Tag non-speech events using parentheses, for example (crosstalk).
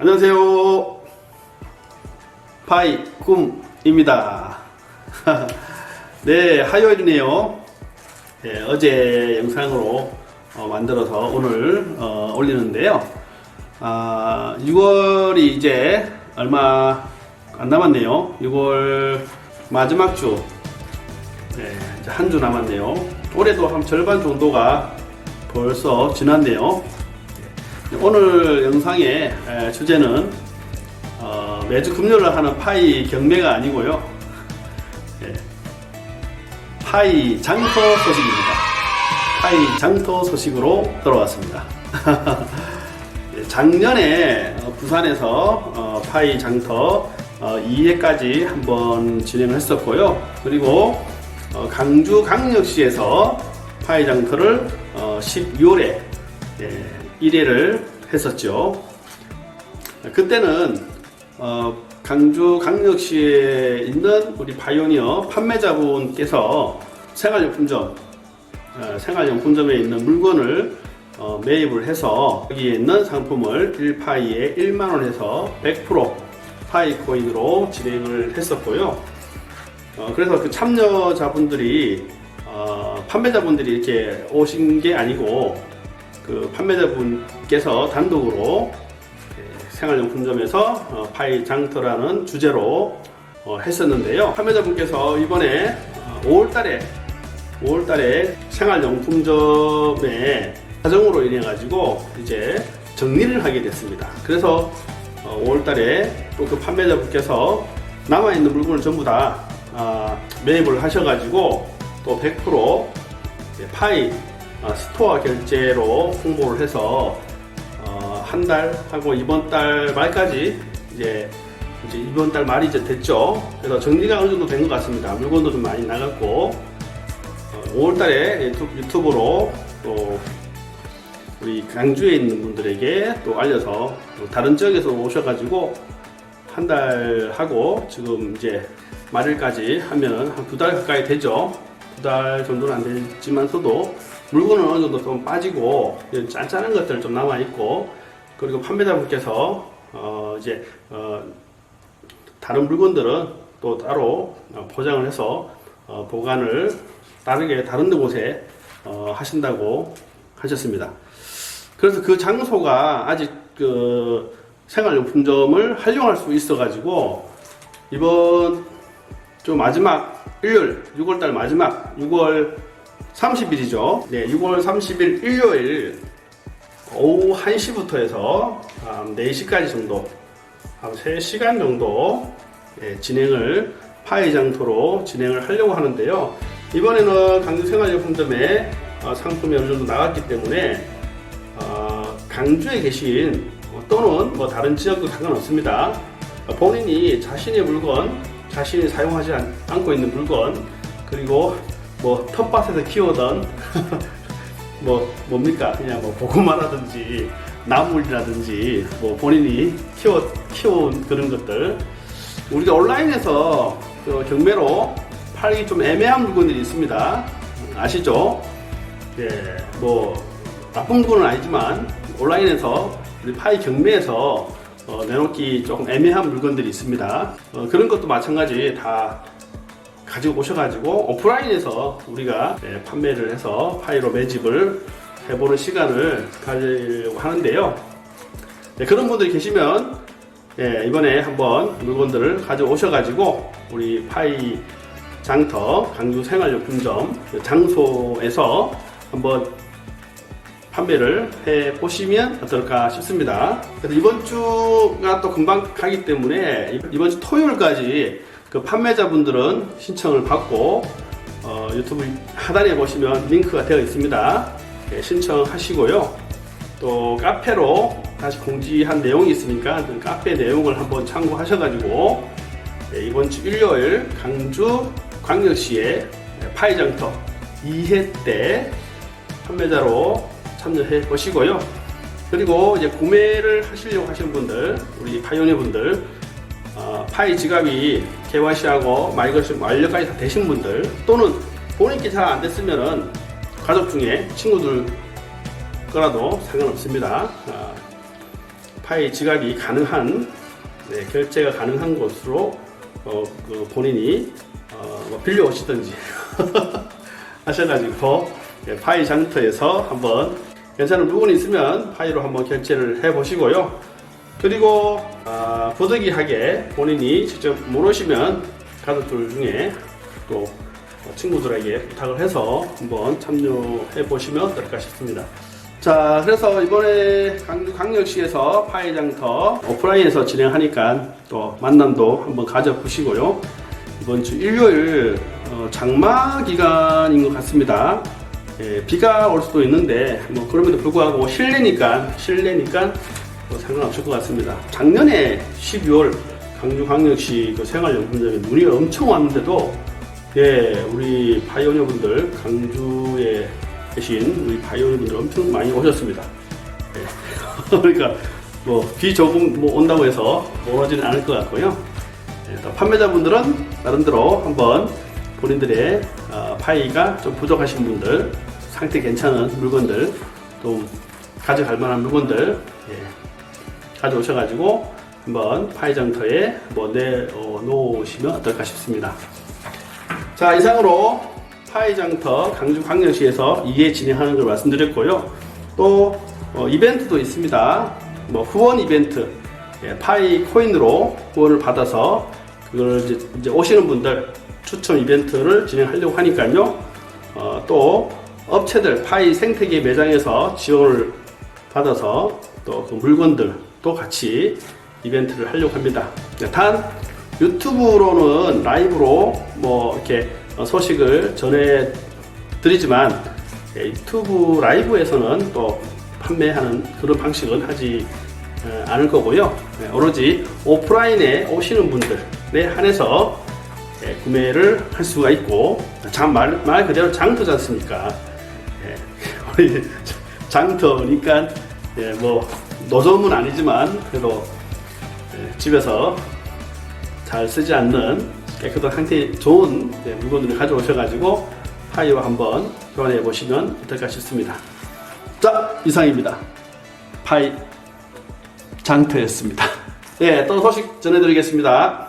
안녕하세요. 파이 꿈입니다. (laughs) 네, 화요일이네요. 네, 어제 영상으로 어, 만들어서 오늘 어, 올리는데요. 아, 6월이 이제 얼마 안 남았네요. 6월 마지막 주. 네, 이제 한주 남았네요. 올해도 한 절반 정도가 벌써 지났네요. 오늘 영상의 에, 주제는 어, 매주 금요일을 하는 파이 경매가 아니고요. 예, 파이 장터 소식입니다. 파이 장터 소식으로 돌아왔습니다. (laughs) 예, 작년에 어, 부산에서 어, 파이 장터 어, 2회까지 한번 진행을 했었고요. 그리고 어, 강주 강력시에서 파이 장터를 어, 12월에 예, 1회를 했었죠. 그때는 어, 강주 강력시에 있는 우리 바이오니어 판매자분께서 생활용품점 어, 생활용품점에 있는 물건을 어, 매입을 해서 여기에 있는 상품을 1파이에 1만원 해서 100% 파이 코인으로 진행을 했었고요. 어, 그래서 그 참여자분들이 어, 판매자분들이 이렇게 오신 게 아니고 그 판매자분께서 단독으로 예, 생활용품점에서 어, 파이 장터라는 주제로 어, 했었는데요. 판매자분께서 이번에 5월달에 5월달에 생활용품점에 사정으로 인해 가지고 이제 정리를 하게 됐습니다. 그래서 5월달에 또 그 판매자분께서 남아 있는 물건을 전부 다 아, 매입을 하셔가지고 또 100% 예, 파이 아, 스토어 결제로 홍보를 해서 어, 한달 하고 이번 달 말까지 이제 이제 이번 달 말이 이제 됐죠. 그래서 정리가 어느 정도 된 것 같습니다. 물건도 좀 많이 나갔고 어, 5월달에 유튜브, 유튜브로 또 우리 강주에 있는 분들에게 또 알려서 또 다른 지역에서 오셔가지고 한 달 하고 지금 이제 말일까지 하면은 한 두 달 가까이 되죠. 두 달 정도는 안 되지만서도 물건은 어느 정도 좀 빠지고 짠짠한 것들 좀 남아 있고 그리고 판매자분께서 어 이제 어 다른 물건들은 또 따로 어, 포장을 해서 어 보관을 다르게 다른 곳에 어 하신다고 하셨습니다. 그래서 그 장소가 아직 그 생활용품점을 활용할 수 있어가지고 이번 주 마지막 일요일 6월달 마지막 6월 30일이죠. 네, 6월 30일 일요일 오후 1시부터 해서 한 4시까지 정도 한 3시간 정도 예, 진행을 파이 장터로 진행을 하려고 하는데요. 이번에는 강주 생활용품점에 어, 상품이 어느 정도 나왔기 때문에 어, 강주에 계신 어, 또는 뭐 다른 지역도 상관없습니다. 어, 본인이 자신의 물건, 자신이 사용하지 않, 않고 있는 물건, 그리고 뭐 텃밭에서 키우던 (laughs) 뭐 뭡니까 그냥 뭐 고구마라든지 나물이라든지 뭐 본인이 키워 키워온 그런 것들 우리가 온라인에서 그 경매로 팔기 좀 애매한 물건들이 있습니다 아시죠? 예, 뭐 나쁜 건 아니지만 온라인에서 우리 파이 경매에서 어, 내놓기 조금 애매한 물건들이 있습니다. 어, 그런 것도 마찬가지 다 가지고 오셔가지고 오프라인에서 우리가 예, 판매를 해서 파이로 매집을 해보는 시간을 가지려고 하는데요. 네, 그런 분들이 계시면 예, 이번에 한번 물건들을 가져오셔가지고 우리 파이 장터 강주 생활용품점 그 장소에서 한번 판매를 해 보시면 어떨까 싶습니다. 그래서 이번 주가 또 금방 가기 때문에 이번 주 토요일까지 그 판매자분들은 신청을 받고 어, 유튜브 하단에 보시면 링크가 되어 있습니다. 예, 신청하시고요. 또 카페로 다시 공지한 내용이 있으니까 그 카페 내용을 한번 참고하셔가지고 예, 이번 주 일요일 강주 광역시의 파이장터 2회 때 판매자로 참여해 보시고요. 그리고 이제 구매를 하시려고 하시는 분들, 우리 파이오니어 분들, 어, 파이 지갑이 KYC하고 마이것이 완료까지 다 되신 분들, 또는 본인께 잘 안 됐으면은 가족 중에 친구들 거라도 상관없습니다. 어, 파이 지갑이 가능한 네, 결제가 가능한 곳으로 어, 그 본인이 어, 뭐 빌려 오시든지 (laughs) 하셔가지고 예, 파이 장터에서 한번 괜찮은 물건이 있으면 파이로 한번 결제를 해 보시고요. 그리고 아, 부득이하게 본인이 직접 못 오시면 가족들 중에 또 친구들에게 부탁을 해서 한번 참여해 보시면 어떨까 싶습니다. 자, 그래서 이번에 강주 강력시에서 파이장터 오프라인에서 진행하니까 또 만남도 한번 가져보시고요. 이번 주 일요일 어, 장마 기간인 것 같습니다. 예, 비가 올 수도 있는데 뭐 그럼에도 불구하고 실내니까 실내니까 뭐 상관없을 것 같습니다. 작년에 12월 강주광역시 그 생활용품점에 눈이 엄청 왔는데도 예 우리 파이오니어 분들 강주에 계신 우리 파이오니어 분들 엄청 많이 오셨습니다. 예. (laughs) 그러니까 뭐 비 조금 뭐 온다고 해서 못 오지는 않을 것 같고요. 예, 또 판매자분들은 나름대로 한번 본인들의 어, 파이가 좀 부족하신 분들, 상태 괜찮은 물건들, 또 가져갈 만한 물건들 예, 가져오셔가지고 한번 파이 장터에 한번 내놓으시면 어떨까 싶습니다. 자 이상으로 파이 장터 강주 광역시에서 2회 진행하는 걸 말씀드렸고요. 또 어, 이벤트도 있습니다. 뭐 후원 이벤트, 예, 파이 코인으로 후원을 받아서 그걸 이제, 이제 오시는 분들 추첨 이벤트를 진행하려고 하니까요. 어, 또 업체들 파이 생태계 매장에서 지원을 받아서 또 그 물건들 도 같이 이벤트를 하려고 합니다. 네, 단 유튜브로는 라이브로 뭐 이렇게 어, 소식을 전해 드리지만 예, 유튜브 라이브에서는 또 판매하는 그런 방식은 하지 어, 않을 거고요. 네, 오로지 오프라인에 오시는 분들에 한해서 예, 구매를 할 수가 있고 참 말, 말 그대로 장터지 않습니까? 예, (laughs) 장터니까 예, 뭐 노점은 아니지만 그래도 예, 집에서 잘 쓰지 않는 깨끗한 상태 좋은 예, 물건들을 가져오셔가지고 파이와 한번 교환해 보시면 어떨까 싶습니다. 자 이상입니다. 파이 장터였습니다. (laughs) 예, 또 소식 전해드리겠습니다.